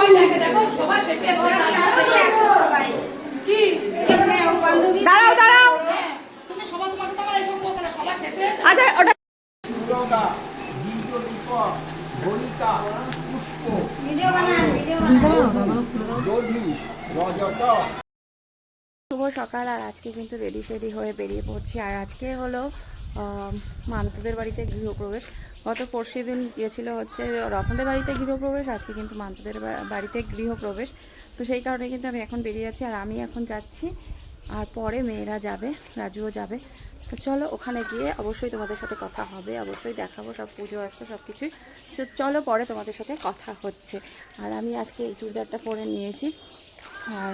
সবাই দেখে দেখো সবাই শেষে কি? এখানে আমার বান্ধবী দাঁড়াও দাঁড়াও। তুমি সবাই তোমাকে তো আমার এইসব না সবাই শেষে আচ্ছা ওটা সুরগা পুষ্প। ভিডিও বানান ভিডিও বানান। শুভ সকাল আর আজকে কিন্তু রেডি সেডি হয়ে বেরিয়ে পড়ছি। আর আজকে হলো আহ, মান্তুদের বাড়িতে গৃহপ্রবেশ। গত পরশু দিন গিয়েছিল হচ্ছে রতনদের বাড়িতে গৃহপ্রবেশ, আজকে কিন্তু মান্তুদের বাড়িতে গৃহপ্রবেশ। তো সেই কারণে কিন্তু আমি এখন বেরিয়ে যাচ্ছি আর আমি এখন যাচ্ছি আর পরে মেয়েরা যাবে, রাজুও যাবে। তো চলো ওখানে গিয়ে অবশ্যই তোমাদের সাথে কথা হবে, অবশ্যই দেখাবো, সব পুজো আসছে, সব কিছুই। তো চলো পরে তোমাদের সাথে কথা হচ্ছে। আর আমি আজকে এই চুড়িদারটা পরে নিয়েছি। আর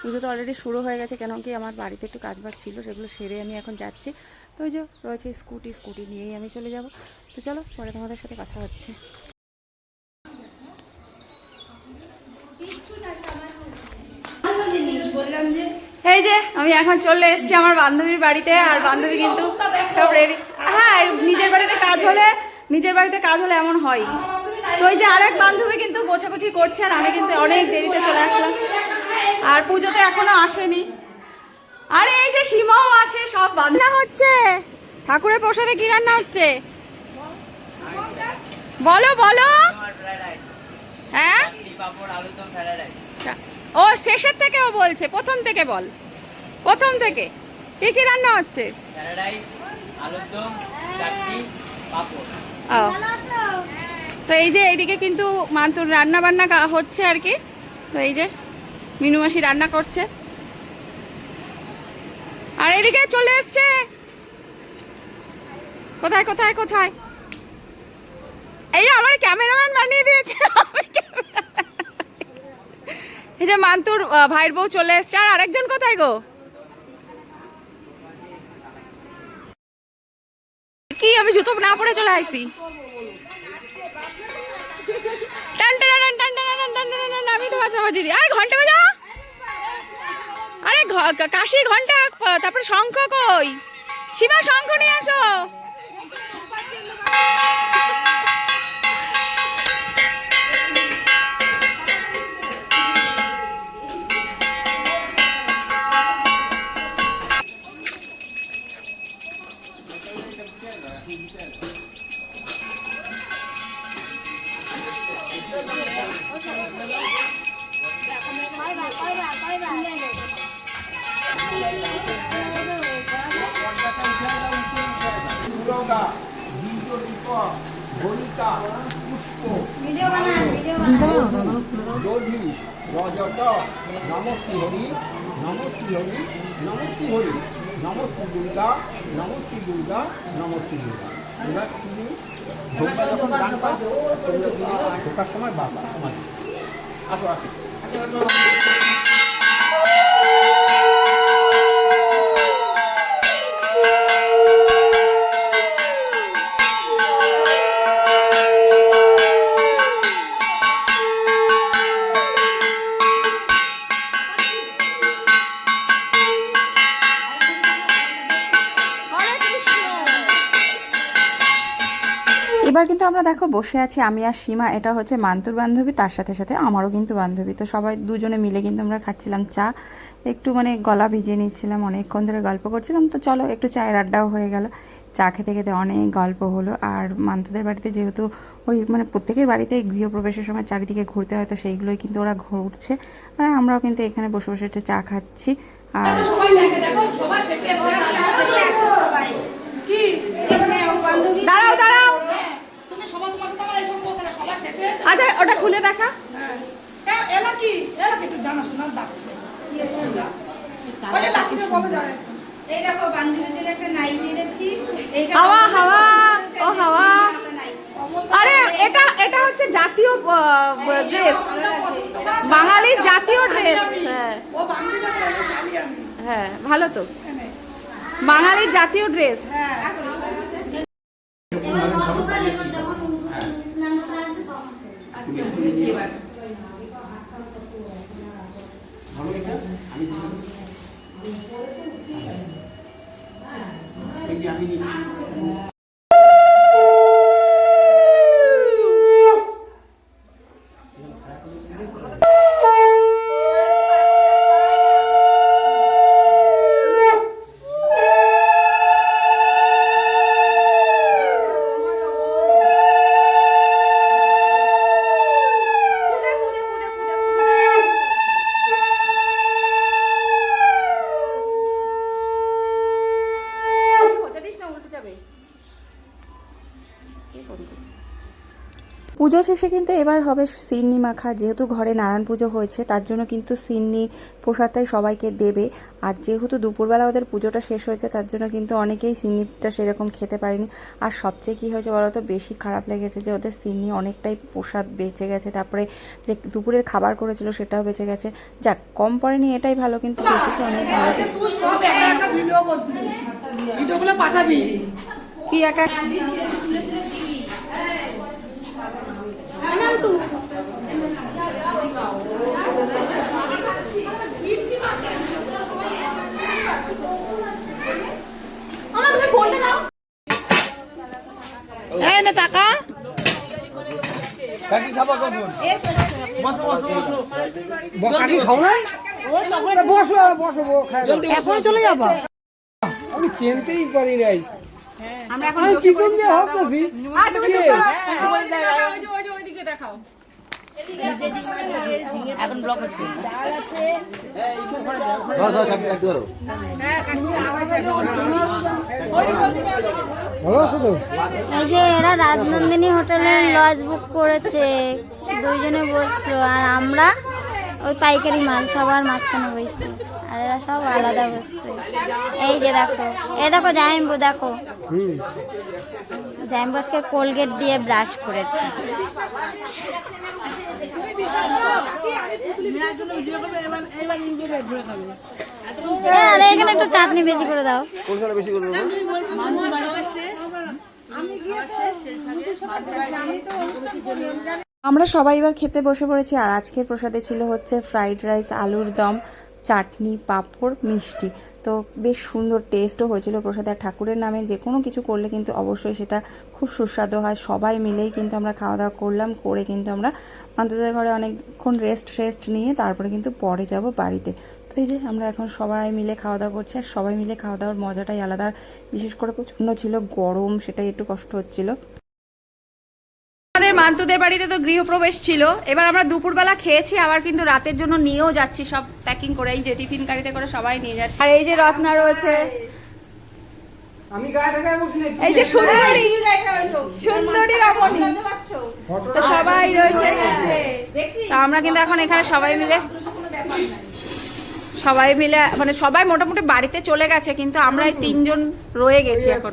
পুজো তো অলরেডি শুরু হয়ে গেছে কেন কি আমার বাড়িতে একটু কাজবাজ ছিল, সেগুলো সেরে আমি এখন যাচ্ছি। তো ওই যে রয়েছে স্কুটি স্কুটি নিয়েই আমি চলে যাব। তো চলো, পরে তোমাদের সাথে কথা হচ্ছে। এই যে, আমি এখন চলে এসেছি আমার বান্ধবীর বাড়িতে, আর বান্ধবী কিন্তু সব রেডি হ্যাঁ নিজের বাড়িতে কাজ হলে, নিজের বাড়িতে কাজ হলে এমন হয়। তো ওই যে আরেক বান্ধবী কিন্তু গোছাগুছি করছে, আর আমি কিন্তু অনেক দেরিতে চলে আসলাম। আর পুজো তো এখনও আসেনি। আরে, এই যে সীমাও আছে, সব বান্ধা হচ্ছে? ঠাকুরের প্রসাদে কি রান্না হচ্ছে? বলো বলো। হ্যাঁ? ও, শেষের থেকে ও বলছে, প্রথম থেকে বল। প্রথম থেকে। কি কি রান্না হচ্ছে? ও। তো এই যে, এইদিকে কিন্তু মান্তুর রান্না বান্না হচ্ছে আর কি। তো এই যে মিনু মাসি রান্না করছে। আর এদিকে চলে এসছে কোথায় কোথায় কোথায় এই আমার ক্যামেরাম্যান বানিয়ে দিয়েছে এই যে মান্তুর ভাইয়ের বউ চলে এসছে আর আরেকজন কোথায় গো কি আমি জুতো না পরে চলে আসছি টান টান টান টান টান টান টান টান আমি তো বাজা আরে ঘণ্টা বাজা কাশি ঘণ্টা তারপরে শঙ্খ কই? শিবা শঙ্খ নিয়ে আসো। দধি রজত নমস্তি হরি নমস্তি হরি নমস্তি হরি নমস্তি দুর্গা নমস্তি দুর্গা নমস্তি দুর্গা। এবার তুমি ঢোকা যখন গান তুমি ঢোকার সময় বাবা তোমার আসো। আসো এবার কিন্তু আমরা দেখো বসে আছি আমি আর সীমা এটা হচ্ছে মান্তুর বান্ধবী তার সাথে সাথে আমারও কিন্তু বান্ধবী। তো সবাই দুজনে মিলে কিন্তু আমরা খাচ্ছিলাম চা একটু মানে গলা ভিজিয়ে নিচ্ছিলাম অনেকক্ষণ ধরে গল্প করছিলাম। তো চলো একটু চায়ের আড্ডাও হয়ে গেল। চা খেতে খেতে অনেক গল্প হলো। আর মান্তুদের বাড়িতে যেহেতু ওই মানে প্রত্যেকের বাড়িতে গৃহপ্রবেশের সময় চারিদিকে ঘুরতে হয় তো সেইগুলোই কিন্তু ওরা ঘুরছে। আর আমরাও কিন্তু এখানে বসে বসে একটু চা খাচ্ছি। আর সবাই দেখে আচ্ছা ওটা খুলে দেখা। হ্যাঁ কি? একটু ডাকছে। কবে যায়? এই দেখো একটা নাইট এনেছি। হাওয়া, হাওয়া, ও হাওয়া। আরে এটা এটা হচ্ছে জাতীয় ড্রেস বাঙালির জাতীয় ড্রেস হ্যাঁ। হ্যাঁ ভালো তো। বাঙালির জাতীয় ড্রেস হ্যাঁ এবার গতকাল এবার যখন উঠলাম আসবে তখন আচ্ছা বুঝেছি এবার আমি নিচ্ছি পুজো শেষে কিন্তু এবার হবে সিন্নি মাখা। যেহেতু ঘরে নারায়ণ পুজো হয়েছে তার জন্য কিন্তু সিন্নি প্রসাদটাই সবাইকে দেবে। আর যেহেতু দুপুরবেলা ওদের পুজোটা শেষ হয়েছে তার জন্য কিন্তু অনেকেই সিন্নিটা সেরকম খেতে পারেনি। আর সবচেয়ে কী হয়েছে বলো তো বেশি খারাপ লেগেছে যে ওদের সিন্নি অনেকটাই প্রসাদ বেঁচে গেছে। তারপরে যে দুপুরের খাবার করেছিল সেটাও বেঁচে গেছে। যাক কম পড়েনি এটাই ভালো কিন্তু অনেক ভালো। কি একা? এই না টাকা। কাকি খাব কখন কাকি খাও না? বসো বসো জলদি এখন চলে যাবা? আমি চিনতেই পারি নাই। আমরা এখন কি কোন দিয়ে ভাবতেছি? এখন ব্লক হচ্ছে। ভালো আছো। তো? এই যে এরা রাজনন্দিনী হোটেলের লজ বুক করেছে। দুইজনে বসল আর আমরা ওই পাইকারি মাল সবার মাঝখানে বসছি। আর এরা সব আলাদা বসছে। এই যে দেখো এই দেখো জাইম্বু দেখো। জাইম্বুসকে কোলগেট দিয়ে ব্রাশ করেছে। আরে এখানে একটু চাটনি বেশি করে দাও। আমরা সবাই এবার খেতে বসে পড়েছি আর আজকের প্রসাদে ছিল হচ্ছে ফ্রাইড রাইস আলুর দম। চাটনি, পাঁপড়, মিষ্টি। তো বেশ সুন্দর টেস্টও হয়েছিল প্রসাদে আর ঠাকুরের নামে যে কোনো কিছু করলে কিন্তু অবশ্যই সেটা খুব সুস্বাদু হয়। সবাই মিলেই কিন্তু আমরা খাওয়া দাওয়া করলাম, করে কিন্তু আমরা মান্তদের ঘরে অনেকক্ষণ রেস্ট রেস্ট নিয়ে তারপরে কিন্তু পরে যাব বাড়িতে। তো এই যে আমরা এখন সবাই মিলে খাওয়া দাওয়া করছি, আর সবাই মিলে খাওয়া দাওয়ার মজাটাই আলাদা। বিশেষ করে প্রচণ্ড ছিল গরম, সেটাই একটু কষ্ট হচ্ছিল। আমাদের বাড়িতে তো গৃহপ্রবেশ ছিল। এবার আমরা দুপুরবেলা খেয়েছি আবার কিন্তু রাতের জন্য নিয়েও যাচ্ছি। সব প্যাকিং করে এই যে টিফিন গাড়িতে করে সবাই নিয়ে যাচ্ছে। আর এই যে রত্না রয়েছে। আমি গায়ে ঢাকা বসি নাই এই যে সুন্দরী। সুন্দরী রমণী। তো সবাই রয়েছে। তো আমরা কিন্তু এখন এখানে সবাই মিলে সবাই মিলে মানে সবাই মোটামুটি বাড়িতে চলে গেছে কিন্তু আমরা এই তিনজন রয়ে গেছি এখন।